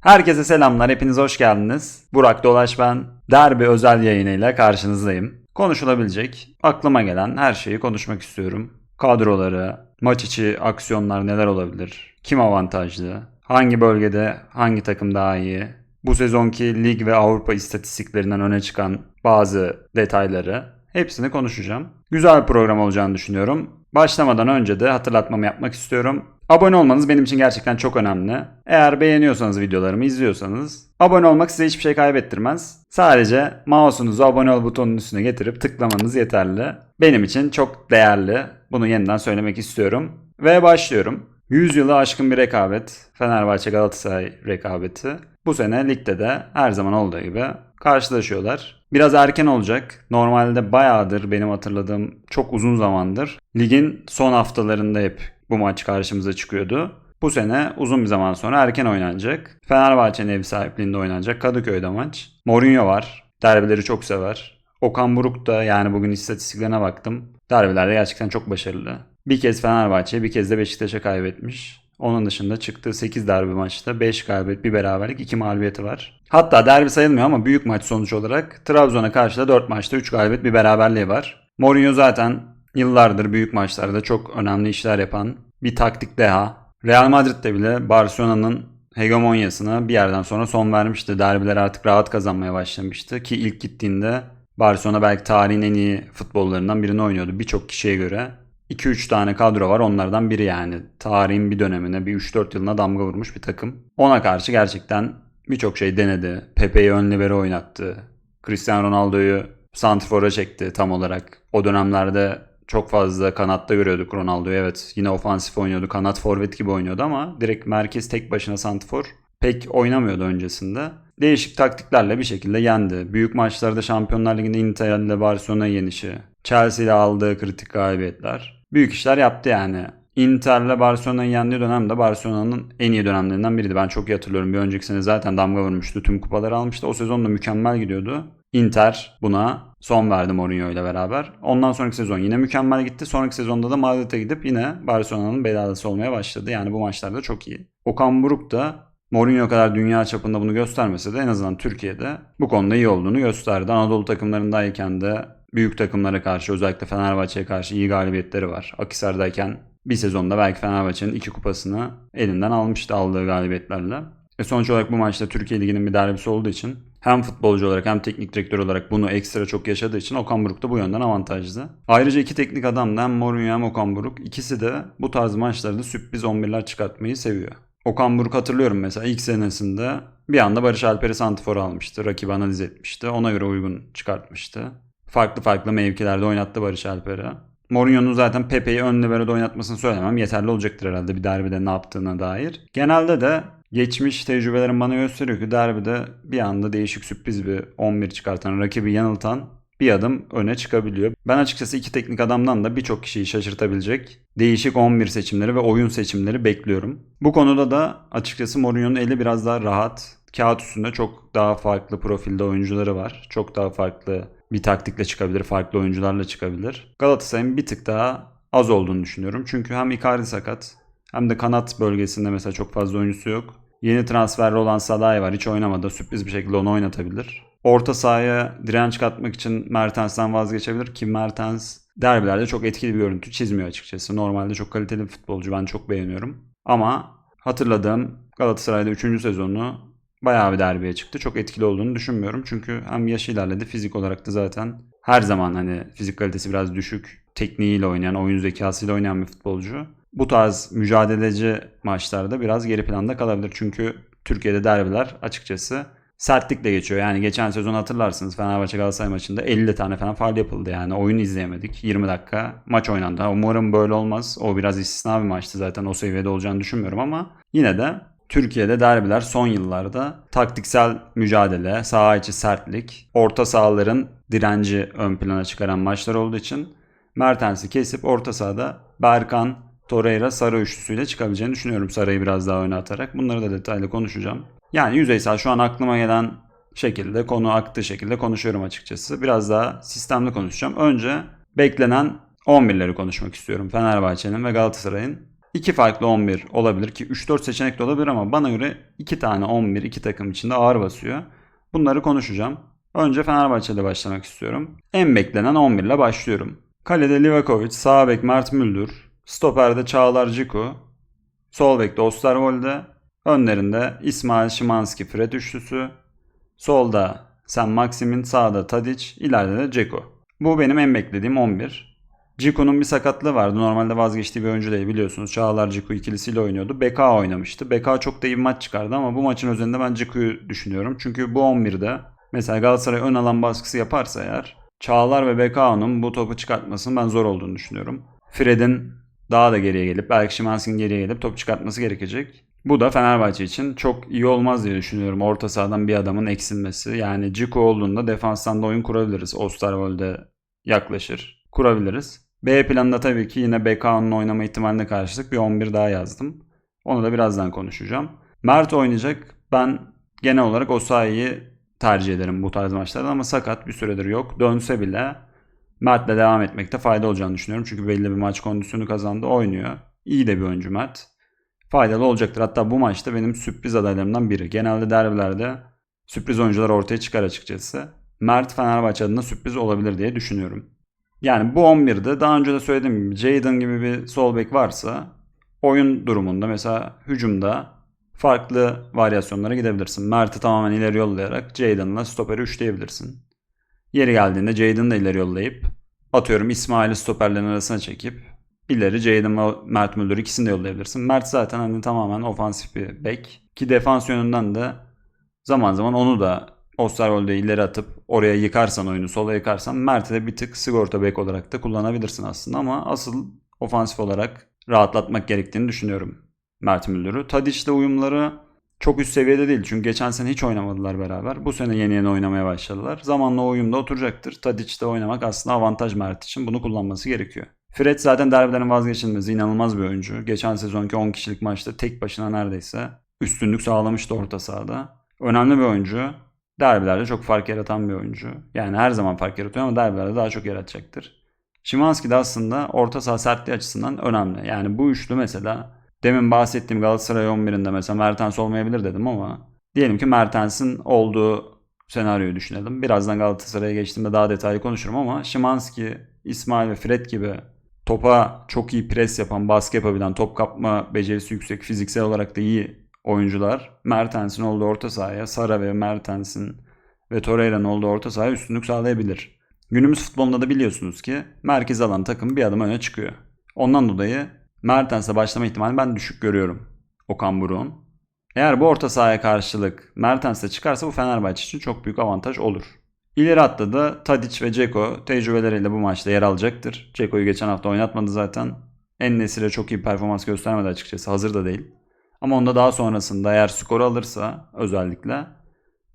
Herkese selamlar, hepiniz hoş geldiniz. Burak Dolaş ben. Derbi özel yayınıyla karşınızdayım. Konuşulabilecek, aklıma gelen her şeyi konuşmak istiyorum. Kadroları, maç içi aksiyonlar neler olabilir? Kim avantajlı? Hangi bölgede hangi takım daha iyi? Bu sezonki lig ve Avrupa istatistiklerinden öne çıkan bazı detayları hepsini konuşacağım. Güzel bir program olacağını düşünüyorum. Başlamadan önce de hatırlatmamı yapmak istiyorum. Abone olmanız benim için gerçekten çok önemli. Eğer beğeniyorsanız videolarımı izliyorsanız abone olmak size hiçbir şey kaybettirmez. Sadece mouse'unuzu abone ol butonunun üstüne getirip tıklamanız yeterli. Benim için çok değerli. Bunu yeniden söylemek istiyorum. Ve başlıyorum. 100 yılı aşkın bir rekabet. Fenerbahçe Galatasaray rekabeti. Bu sene ligde de her zaman olduğu gibi karşılaşıyorlar. Biraz erken olacak. Normalde bayağıdır benim hatırladığım çok uzun zamandır. Ligin son haftalarında hep bu maç karşımıza çıkıyordu. Bu sene uzun bir zaman sonra erken oynanacak. Fenerbahçe'nin ev sahipliğinde oynanacak Kadıköy'de maç. Mourinho var. Derbileri çok sever. Okan Buruk da yani bugün istatistiklerine baktım. Derbilerde gerçekten çok başarılı. Bir kez Fenerbahçe, bir kez de Beşiktaş'a kaybetmiş. Onun dışında çıktığı 8 derbi maçta 5 galibiyet, bir beraberlik, 2 mağlubiyeti var. Hatta derbi sayılmıyor ama büyük maç sonuç olarak Trabzon'a karşı da 4 maçta 3 galibiyet, bir beraberliği var. Mourinho zaten yıllardır büyük maçlarda çok önemli işler yapan bir taktik deha. Real Madrid'de bile Barcelona'nın hegemonyasına bir yerden sonra son vermişti. Derbiler artık rahat kazanmaya başlamıştı ki ilk gittiğinde Barcelona belki tarihin en iyi futbollarından birini oynuyordu birçok kişiye göre. 2-3 tane kadro var onlardan biri yani. Tarihin bir dönemine bir 3-4 yılına damga vurmuş bir takım. Ona karşı gerçekten birçok şey denedi. Pepe'yi ön libero oynattı. Cristiano Ronaldo'yu santrfora çekti tam olarak. O dönemlerde çok fazla kanatta görüyorduk Ronaldo'yu. Evet yine ofansif oynuyordu. Kanat forvet gibi oynuyordu ama direkt merkez tek başına santrfor pek oynamıyordu öncesinde. Değişik taktiklerle bir şekilde yendi. Büyük maçlarda Şampiyonlar Ligi'nde Inter ile Barcelona yenişi. Chelsea ile aldığı kritik galibiyetler. Büyük işler yaptı yani. Inter'le Barcelona'yı yendiği dönemde Barcelona'nın en iyi dönemlerinden biriydi. Ben çok iyi hatırlıyorum. Bir önceki sene zaten damga vurmuştu. Tüm kupaları almıştı. O sezon da mükemmel gidiyordu. Inter buna son verdi Mourinho ile beraber. Ondan sonraki sezon yine mükemmel gitti. Sonraki sezonda da Madrid'e gidip yine Barcelona'nın belalısı olmaya başladı. Yani bu maçlarda çok iyi. Okan Buruk da Mourinho kadar dünya çapında bunu göstermese de en azından Türkiye'de bu konuda iyi olduğunu gösterdi. Anadolu takımlarındayken de büyük takımlara karşı özellikle Fenerbahçe'ye karşı iyi galibiyetleri var. Akisar'dayken bir sezonda belki Fenerbahçe'nin iki kupasını elinden almıştı aldığı galibiyetlerle. Ve sonuç olarak bu maçta Türkiye Ligi'nin bir derbisi olduğu için hem futbolcu olarak hem teknik direktör olarak bunu ekstra çok yaşadığı için Okan Buruk da bu yönden avantajlı. Ayrıca iki teknik adam da hem Mourinho hem Okan Buruk ikisi de bu tarz maçlarda sürpriz 11'ler çıkartmayı seviyor. Okan Buruk hatırlıyorum mesela ilk senesinde bir anda Barış Alper'i Santifor almıştı. Rakibi analiz etmişti. Ona göre uygun çıkartmıştı. Farklı farklı mevkilerde oynattı Barış Alper'i. Mourinho'nun zaten Pepe'yi ön libero'da oynatmasını söylemem yeterli olacaktır herhalde bir derbide ne yaptığına dair. Genelde de geçmiş tecrübelerim bana gösteriyor ki derbide bir anda değişik sürpriz bir 11 çıkartan, rakibi yanıltan bir adım öne çıkabiliyor. Ben açıkçası iki teknik adamdan da birçok kişiyi şaşırtabilecek değişik 11 seçimleri ve oyun seçimleri bekliyorum. Bu konuda da açıkçası Mourinho'nun eli biraz daha rahat. Kağıt üstünde çok daha farklı profilde oyuncuları var. Çok daha farklı bir taktikle çıkabilir, farklı oyuncularla çıkabilir. Galatasaray'ın bir tık daha az olduğunu düşünüyorum. Çünkü hem Icardi sakat hem de kanat bölgesinde mesela çok fazla oyuncusu yok. Yeni transferli olan Salah'ı var. Hiç oynamadı. Sürpriz bir şekilde onu oynatabilir. Orta sahaya direnç katmak için Mertens'ten vazgeçebilir ki Mertens derbilerde çok etkili bir görüntü çizmiyor açıkçası. Normalde çok kaliteli bir futbolcu. Ben çok beğeniyorum. Ama hatırladığım Galatasaray'da 3. sezonu bayağı bir derbiye çıktı. Çok etkili olduğunu düşünmüyorum. Çünkü hem yaş ilerledi fizik olarak da zaten her zaman hani fizik kalitesi biraz düşük. Tekniğiyle oynayan, oyun zekasıyla oynayan bir futbolcu. Bu tarz mücadeleci maçlarda biraz geri planda kalabilir. Çünkü Türkiye'de derbiler açıkçası sertlikle geçiyor. Yani geçen sezon hatırlarsınız Fenerbahçe Galatasaray maçında 50 tane falan faal yapıldı yani. Oyun izleyemedik. 20 dakika maç oynandı. Umarım böyle olmaz. O biraz istisna bir maçtı zaten. O seviyede olacağını düşünmüyorum ama yine de Türkiye'de derbiler son yıllarda taktiksel mücadele, saha içi sertlik, orta sahaların direnci ön plana çıkaran maçlar olduğu için Mertens'i kesip orta sahada Berkan, Torreira, Sara üçlüsüyle çıkabileceğini düşünüyorum Sara'yı biraz daha öne atarak. Bunları da detaylı konuşacağım. Yani yüzeysel şu an aklıma gelen şekilde, konu aktığı şekilde konuşuyorum açıkçası. Biraz daha sistemli konuşacağım. Önce beklenen 11'leri konuşmak istiyorum. Fenerbahçe'nin ve Galatasaray'ın. iki farklı 11 olabilir ki 3-4 seçenek de olabilir ama bana göre iki tane 11 iki takım içinde ağır basıyor. Bunları konuşacağım. Önce Fenerbahçe ile başlamak istiyorum. En beklenen 11 ile başlıyorum. Kalede Livakovic, sağ bek Mert Müldür, stoperde Çağlar Ciku, sol bekte Osterwolde, önlerinde İsmail Şimanski Fred üçlüsü, solda Sen Maximin, sağda Tadic, ileride de Ceko. Bu benim en beklediğim 11. Ciku'nun bir sakatlığı vardı. Normalde vazgeçtiği bir oyuncu değil biliyorsunuz. Çağlar Ciku ikilisiyle oynuyordu. Beka oynamıştı. Beka çok da iyi bir maç çıkardı ama bu maçın özelinde ben Ciku'yu düşünüyorum. Çünkü bu 11'de mesela Galatasaray ön alan baskısı yaparsa eğer Çağlar ve Bekao'nun bu topu çıkartmasının ben zor olduğunu düşünüyorum. Fred'in daha da geriye gelip belki Şimanski'nin geriye gelip top çıkartması gerekecek. Bu da Fenerbahçe için çok iyi olmaz diye düşünüyorum. Orta sahadan bir adamın eksilmesi. Yani Ciku olduğunda defanstan da oyun kurabiliriz. Osterwolde yaklaşır. Kurabiliriz. B planında tabii ki yine Bekao'nun oynama ihtimaline karşılık bir 11 daha yazdım. Onu da birazdan konuşacağım. Mert oynayacak. Ben genel olarak Osayi'yi tercih ederim bu tarz maçlarda ama sakat bir süredir yok. Dönse bile Mert'le devam etmekte fayda olacağını düşünüyorum. Çünkü belli bir maç kondisyonu kazandı, oynuyor. İyi de bir oyuncu Mert. Faydalı olacaktır. Hatta bu maçta benim sürpriz adaylarımdan biri. Genelde derbilerde sürpriz oyuncular ortaya çıkar açıkçası. Mert Fenerbahçe adına sürpriz olabilir diye düşünüyorum. Yani bu 11'de daha önce de söylediğim gibi Jadon gibi bir sol bek varsa oyun durumunda mesela hücumda farklı varyasyonlara gidebilirsin. Mert'i tamamen ileri yollayarak Jadon'la stoperi üçleyebilirsin. Yeri geldiğinde Jadon'ı da ileri yollayıp atıyorum İsmail'i stoperlerin arasına çekip ileri Jadon ve Mert Müldür ikisini de yollayabilirsin. Mert zaten hani tamamen ofansif bir bek. Ki defans yönünden de zaman zaman onu da Osterwolde'yi ileri atıp oraya yıkarsan oyunu sola yıkarsan Mert'i de bir tık sigorta bek olarak da kullanabilirsin aslında ama asıl ofansif olarak rahatlatmak gerektiğini düşünüyorum Mert Müldür'ü. Tadic'le uyumları çok üst seviyede değil. Çünkü geçen sene hiç oynamadılar beraber. Bu sene yeni yeni oynamaya başladılar. Zamanla o uyumda oturacaktır. Tadic'te oynamak aslında avantaj Mert için. Bunu kullanması gerekiyor. Fred zaten derbilerin vazgeçilmezi. inanılmaz bir oyuncu. Geçen sezonki 10 kişilik maçta tek başına neredeyse üstünlük sağlamıştı orta sahada. Önemli bir oyuncu. Derbilerde çok fark yaratan bir oyuncu. Yani her zaman fark yaratıyor ama derbilerde daha çok yaratacaktır. Şimanski de aslında orta saha sertliği açısından önemli. Yani bu üçlü mesela demin bahsettiğim Galatasaray 11'inde mesela Mertens olmayabilir dedim ama diyelim ki Mertens'in olduğu senaryoyu düşünelim. Birazdan Galatasaray'a geçtiğimde daha detaylı konuşurum ama Şimanski, İsmail ve Fred gibi topa çok iyi pres yapan, baskı yapabilen, top kapma becerisi yüksek, fiziksel olarak da iyi oyuncular Mertens'in olduğu orta sahaya, Sara ve Mertens'in ve Torreira'nın olduğu orta sahaya üstünlük sağlayabilir. Günümüz futbolunda da biliyorsunuz ki merkez alan takım bir adım öne çıkıyor. Ondan dolayı Mertens'e başlama ihtimali ben düşük görüyorum. Okan Buruk'un. Eğer bu orta sahaya karşılık Mertens'e çıkarsa bu Fenerbahçe için çok büyük avantaj olur. İleri hatta da Tadic ve Ceko tecrübeleriyle bu maçta yer alacaktır. Ceko'yu geçen hafta oynatmadı zaten. En Nesir'e çok iyi performans göstermedi açıkçası. Hazır da değil. Ama onda daha sonrasında eğer skoru alırsa özellikle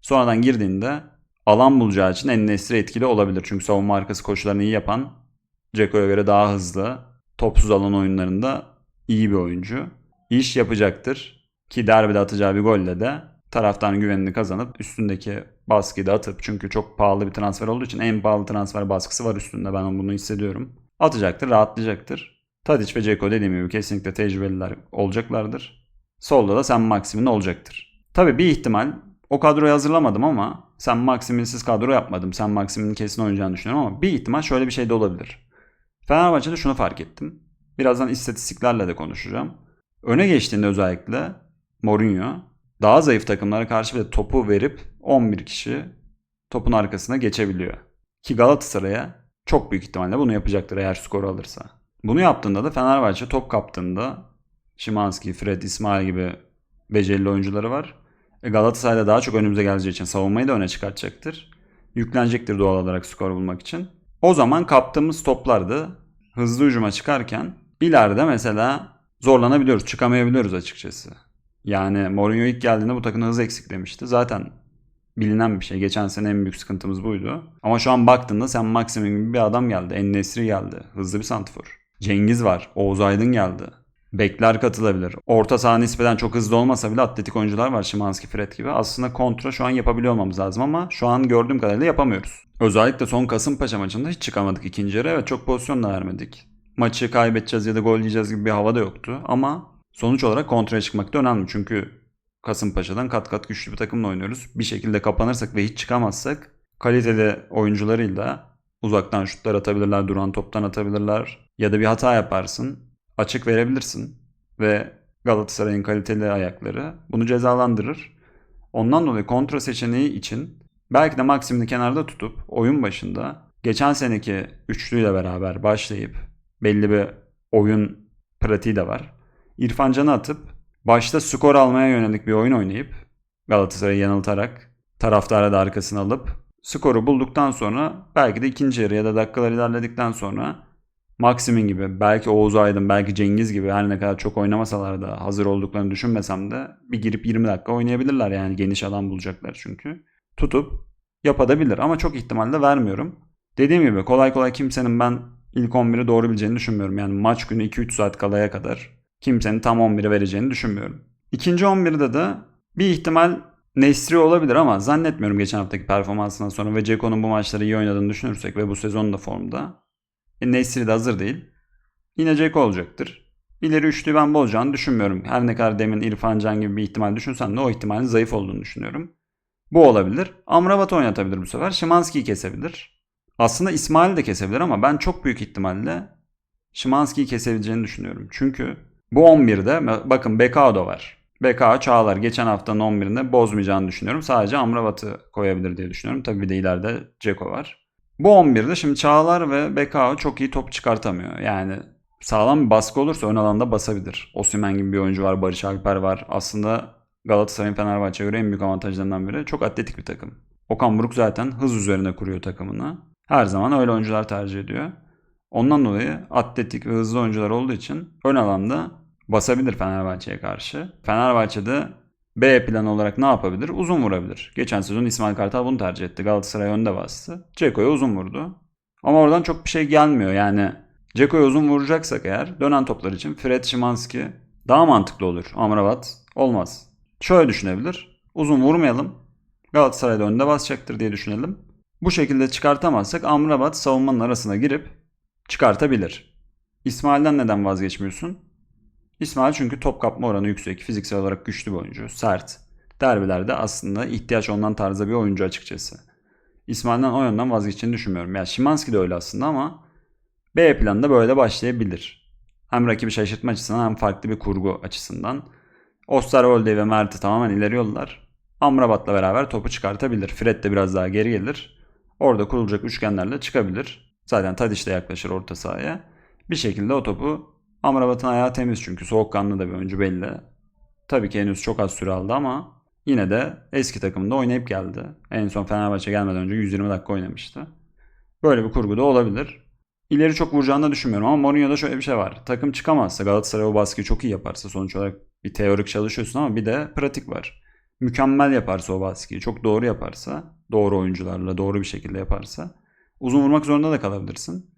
sonradan girdiğinde alan bulacağı için en Nesir'e etkili olabilir. Çünkü savunma arkası koşularını iyi yapan Ceko'ya göre daha hızlı, topsuz alan oyunlarında iyi bir oyuncu. İş yapacaktır. Ki derbide atacağı bir golle de taraftarın güvenini kazanıp üstündeki baskıyı da atıp çünkü çok pahalı bir transfer olduğu için en pahalı transfer baskısı var üstünde ben bunu hissediyorum. Atacaktır, rahatlayacaktır. Tadic ve Ceko dediğim gibi kesinlikle tecrübeliler olacaklardır. Solda da Sen Maximin olacaktır. Tabi bir ihtimal o kadroyu hazırlamadım ama Sen Maximin'siz kadro yapmadım. Sen Maximin'in kesin oynayacağını düşünüyorum ama bir ihtimal şöyle bir şey de olabilir. Fenerbahçe'de şunu fark ettim. Birazdan istatistiklerle de konuşacağım. Öne geçtiğinde özellikle Mourinho daha zayıf takımlara karşı bile topu verip 11 kişi topun arkasına geçebiliyor. Ki Galatasaray'a çok büyük ihtimalle bunu yapacaktır eğer skoru alırsa. Bunu yaptığında da Fenerbahçe top kaptığında Şimanski, Fred, İsmail gibi becerili oyuncuları var. E Galatasaray'da daha çok önümüze geleceği için savunmayı da öne çıkartacaktır. Yüklenecektir doğal olarak skor bulmak için. O zaman kaptığımız toplarda hızlı hücuma çıkarken ileride mesela zorlanabiliyoruz, çıkamayabiliyoruz açıkçası. Yani Mourinho ilk geldiğinde bu takımda hız eksik demişti. Zaten bilinen bir şey. Geçen sene en büyük sıkıntımız buydu. Ama şu an baktığında sen Maximum gibi bir adam geldi. En Nesri geldi. Hızlı bir santifor. Cengiz var. Oğuz Aydın geldi. Bekler katılabilir. Orta saha nispeten çok hızlı olmasa bile atletik oyuncular var Şimanski, Fred gibi. Aslında kontra şu an yapabiliyor olmamız lazım ama şu an gördüğüm kadarıyla yapamıyoruz. Özellikle son Kasımpaşa maçında hiç çıkamadık ikinci yarı. Evet çok pozisyon da vermedik. maçı kaybedeceğiz ya da gol yiyeceğiz gibi bir hava da yoktu. Ama sonuç olarak kontraya çıkmak da önemli. Çünkü Kasımpaşa'dan kat kat güçlü bir takımla oynuyoruz. Bir şekilde kapanırsak ve hiç çıkamazsak kaliteli oyuncularıyla uzaktan şutlar atabilirler, duran toptan atabilirler ya da bir hata yaparsın, açık verebilirsin ve Galatasaray'ın kaliteli ayakları bunu cezalandırır. Ondan dolayı kontra seçeneği için belki de Maksim'i kenarda tutup oyun başında geçen seneki üçlüyle beraber başlayıp belli bir oyun pratiği de var. İrfan Can'ı atıp başta skor almaya yönelik bir oyun oynayıp Galatasaray'ı yanıltarak taraftarı da arkasına alıp skoru bulduktan sonra belki de ikinci yarı ya da dakikalar ilerledikten sonra Maximin gibi belki Oğuz Aydın belki Cengiz gibi her ne kadar çok oynamasalar da hazır olduklarını düşünmesem de bir girip 20 dakika oynayabilirler yani geniş alan bulacaklar çünkü. Tutup yapabilir ama çok ihtimalle vermiyorum. Dediğim gibi kolay kolay kimsenin ben ilk 11'i doğru bileceğini düşünmüyorum. Yani maç günü 2-3 saat kalaya kadar kimsenin tam 11'i vereceğini düşünmüyorum. İkinci 11'de de bir ihtimal Nesri olabilir ama zannetmiyorum geçen haftaki performansından sonra ve Ceko'nun bu maçları iyi oynadığını düşünürsek ve bu sezon da formda. E, Nesri de hazır değil. Yine Ceko olacaktır. İleri üçlüyü ben bolacağını düşünmüyorum. Her ne kadar demin İrfan Can gibi bir ihtimal düşünsem de o ihtimalin zayıf olduğunu düşünüyorum. Bu olabilir. Amrabat oynatabilir bu sefer. Şimanski'yi kesebilir. Aslında İsmail de kesebilir ama ben çok büyük ihtimalle Şimanski'yi kesebileceğini düşünüyorum. Çünkü bu 11'de bakın Bekao da var. Bekao Çağlar geçen haftanın 11'inde bozmayacağını düşünüyorum. Sadece Amrabat'ı koyabilir diye düşünüyorum. Tabii bir de ileride Ceko var. Bu 11'de şimdi Çağlar ve Bekao çok iyi top çıkartamıyor. Yani sağlam bir baskı olursa ön alanda basabilir. Osimhen gibi bir oyuncu var, Barış Alper var. Aslında Galatasaray'ın Fenerbahçe'ye göre en büyük avantajlarından biri çok atletik bir takım. Okan Buruk zaten hız üzerine kuruyor takımını. Her zaman öyle oyuncular tercih ediyor. Ondan dolayı atletik ve hızlı oyuncular olduğu için ön alanda basabilir Fenerbahçe'ye karşı. Fenerbahçe'de B plan olarak ne yapabilir? Uzun vurabilir. Geçen sezon İsmail Kartal bunu tercih etti. Galatasaray önde bastı. Ceko'ya uzun vurdu. Ama oradan çok bir şey gelmiyor. Yani Ceko'ya uzun vuracaksak eğer dönen toplar için Fred Szymanski daha mantıklı olur. Amrabat olmaz. Şöyle düşünebilir. Uzun vurmayalım. Galatasaray da önde basacaktır diye düşünelim. Bu şekilde çıkartamazsak Amrabat savunmanın arasına girip çıkartabilir. İsmail'den neden vazgeçmiyorsun? İsmail çünkü top kapma oranı yüksek. Fiziksel olarak güçlü bir oyuncu. Sert. Derbilerde aslında ihtiyaç olunan tarzda bir oyuncu açıkçası. İsmail'den o yönden vazgeçeceğini düşünmüyorum. Yani Şimanski de öyle aslında ama B planda böyle başlayabilir. Hem rakibi şaşırtma açısından hem farklı bir kurgu açısından. Osterwolde ve Mert'i tamamen ileri yollar. Amrabat'la beraber topu çıkartabilir. Fred de biraz daha geri gelir. Orada kurulacak üçgenlerle çıkabilir. Zaten Tadiç de yaklaşır orta sahaya. Bir şekilde o topu Amrabat'ın ayağı temiz çünkü soğukkanlı da bir oyuncu belli. Tabii ki henüz çok az süre aldı ama yine de eski takımında oynayıp geldi. En son Fenerbahçe gelmeden önce 120 dakika oynamıştı. Böyle bir kurgu da olabilir. İleri çok vuracağını düşünmüyorum ama Mourinho'da şöyle bir şey var. Takım çıkamazsa Galatasaray o baskıyı çok iyi yaparsa sonuç olarak bir teorik çalışıyorsun ama bir de pratik var. Mükemmel yaparsa o baskıyı, çok doğru yaparsa, doğru oyuncularla doğru bir şekilde yaparsa uzun vurmak zorunda da kalabilirsin.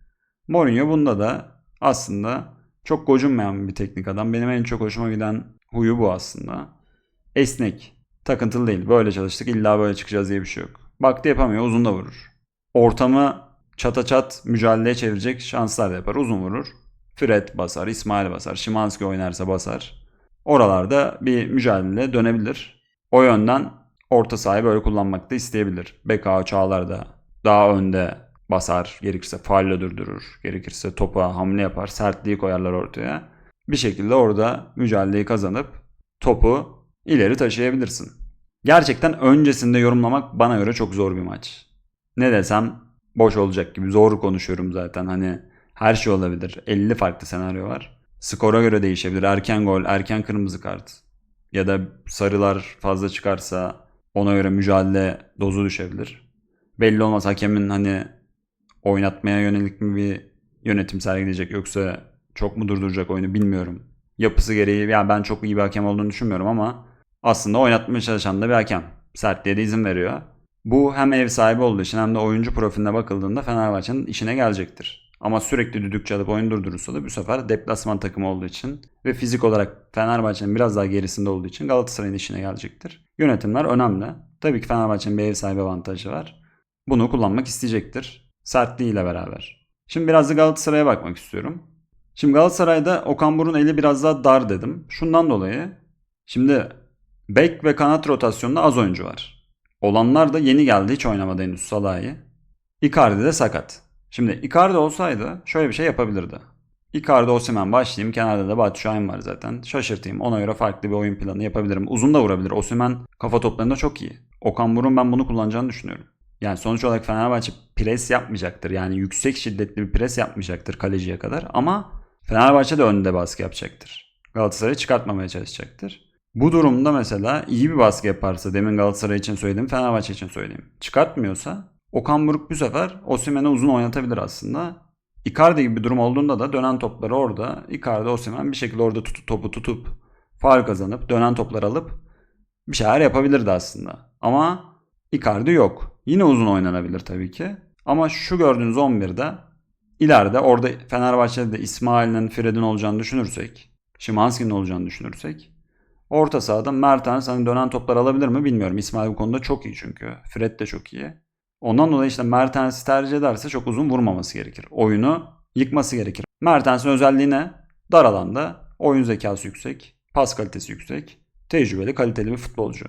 Mourinho bunda da aslında çok gocunmayan bir teknik adam. Benim en çok hoşuma giden huyu bu aslında. Esnek. Takıntılı değil. Böyle çalıştık illa böyle çıkacağız diye bir şey yok. Baktı yapamıyor uzun da vurur. Ortamı çata çat mücadeleye çevirecek şanslar da yapar. Uzun vurur. Fred basar, İsmail basar, Şimanski oynarsa basar. Oralarda bir mücadele dönebilir. O yönden orta sahayı böyle kullanmak da isteyebilir. Beka Çağlar da daha önde basar, gerekirse faalle durdurur, gerekirse topa hamle yapar, sertliği koyarlar ortaya. Bir şekilde orada mücadeleyi kazanıp topu ileri taşıyabilirsin. Gerçekten öncesinde yorumlamak bana göre çok zor bir maç. Ne desem boş olacak gibi zor konuşuyorum zaten. Hani her şey olabilir. 50 farklı senaryo var. Skora göre değişebilir. Erken gol, erken kırmızı kart. Ya da sarılar fazla çıkarsa ona göre mücadele dozu düşebilir. Belli olmaz hakemin hani oynatmaya yönelik mi bir yönetim sergileyecek yoksa çok mu durduracak oyunu bilmiyorum. Yapısı gereği yani ben çok iyi bir hakem olduğunu düşünmüyorum ama aslında oynatmaya çalışan da bir hakem. Sertliğe de izin veriyor. Bu hem ev sahibi olduğu için hem de oyuncu profiline bakıldığında Fenerbahçe'nin işine gelecektir. Ama sürekli düdük çalıp oyun durdurursa da bu sefer deplasman takımı olduğu için ve fizik olarak Fenerbahçe'nin biraz daha gerisinde olduğu için Galatasaray'ın işine gelecektir. Yönetimler önemli. Tabii ki Fenerbahçe'nin bir ev sahibi avantajı var. Bunu kullanmak isteyecektir sertliğiyle beraber. Şimdi biraz da Galatasaray'a bakmak istiyorum. Şimdi Galatasaray'da Okan Buruk'un eli biraz daha dar dedim. Şundan dolayı şimdi bek ve kanat rotasyonunda az oyuncu var. Olanlar da yeni geldi hiç oynamadı henüz Salah'ı. Icardi de sakat. Şimdi Icardi olsaydı şöyle bir şey yapabilirdi. Icardi Osimhen başlayayım. Kenarda da Batshuayi var zaten. Şaşırtayım. Ona göre farklı bir oyun planı yapabilirim. Uzun da vurabilir. Osimhen kafa toplarında çok iyi. Okan Buruk'un ben bunu kullanacağını düşünüyorum. Yani sonuç olarak Fenerbahçe pres yapmayacaktır. Yani yüksek şiddetli bir pres yapmayacaktır kaleciye kadar. Ama Fenerbahçe de önde baskı yapacaktır. Galatasaray'ı çıkartmamaya çalışacaktır. Bu durumda mesela iyi bir baskı yaparsa demin Galatasaray için söyledim Fenerbahçe için söyleyeyim. Çıkartmıyorsa Okan Buruk bu sefer Osimhen'e uzun oynatabilir aslında. Icardi gibi bir durum olduğunda da dönen topları orada Icardi Osimhen bir şekilde orada tutup topu tutup faul kazanıp dönen toplar alıp bir şeyler yapabilirdi aslında. Ama Icardi yok. Yine uzun oynanabilir tabii ki. Ama şu gördüğünüz 11'de ileride orada Fenerbahçe'de de İsmail'in, Fred'in olacağını düşünürsek, Şimanski'nin olacağını düşünürsek orta sahada Mertens hani dönen toplar alabilir mi bilmiyorum. İsmail bu konuda çok iyi çünkü. Fred de çok iyi. Ondan dolayı işte Mertens'i tercih ederse çok uzun vurmaması gerekir. Oyunu yıkması gerekir. Mertens'in özelliği ne? Dar alanda oyun zekası yüksek, pas kalitesi yüksek, tecrübeli, kaliteli bir futbolcu.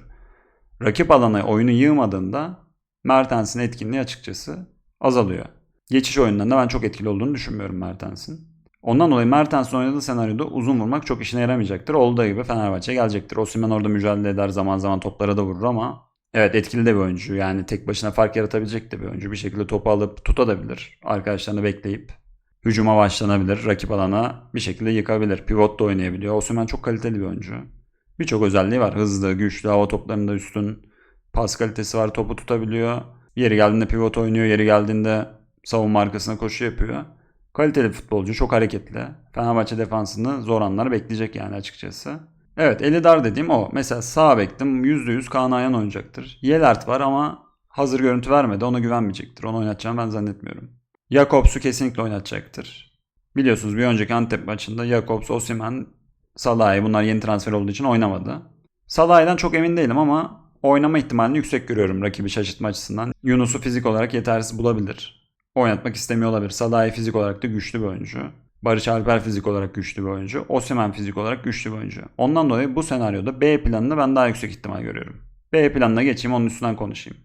Rakip alana oyunu yığmadığında Mertens'in etkinliği açıkçası azalıyor. Geçiş oyunlarında ben çok etkili olduğunu düşünmüyorum Mertens'in. Ondan dolayı Mertens'in oynadığı senaryoda uzun vurmak çok işine yaramayacaktır. Olduğu gibi Fenerbahçe gelecektir. Osimhen orada mücadele eder zaman zaman toplara da vurur ama evet etkili de bir oyuncu. Yani tek başına fark yaratabilecek de bir oyuncu. Bir şekilde topu alıp tutabilir. Arkadaşlarını bekleyip hücuma başlanabilir. Rakip alana bir şekilde yıkabilir. Pivot da oynayabiliyor. Osimhen çok kaliteli bir oyuncu. Birçok özelliği var. Hızlı, güçlü, hava toplarında üstün. Pas kalitesi var. Topu tutabiliyor. Yeri geldiğinde pivot oynuyor. Yeri geldiğinde savunma arkasına koşu yapıyor. Kaliteli futbolcu. Çok hareketli. Fenerbahçe defansını zor anlar bekleyecek yani açıkçası. Evet eli dar dediğim o. Mesela sağ bektim %100 Kaan Ayhan oynayacaktır. Yelert var ama hazır görüntü vermedi. Ona güvenmeyecektir. Onu oynatacağını ben zannetmiyorum. Jakobs'u kesinlikle oynatacaktır. Biliyorsunuz bir önceki Antep maçında Jakobs, Osimhen, Salah'ı bunlar yeni transfer olduğu için oynamadı. Salah'dan çok emin değilim ama oynama ihtimalini yüksek görüyorum rakibi şaşırtma açısından. Yunus'u fizik olarak yetersiz bulabilir. Oynatmak istemiyor olabilir. Salah'ı fizik olarak da güçlü bir oyuncu. Barış Alper fizik olarak güçlü bir oyuncu. Osimhen fizik olarak güçlü bir oyuncu. Ondan dolayı bu senaryoda B planını ben daha yüksek ihtimal görüyorum. B planına geçeyim onun üstünden konuşayım.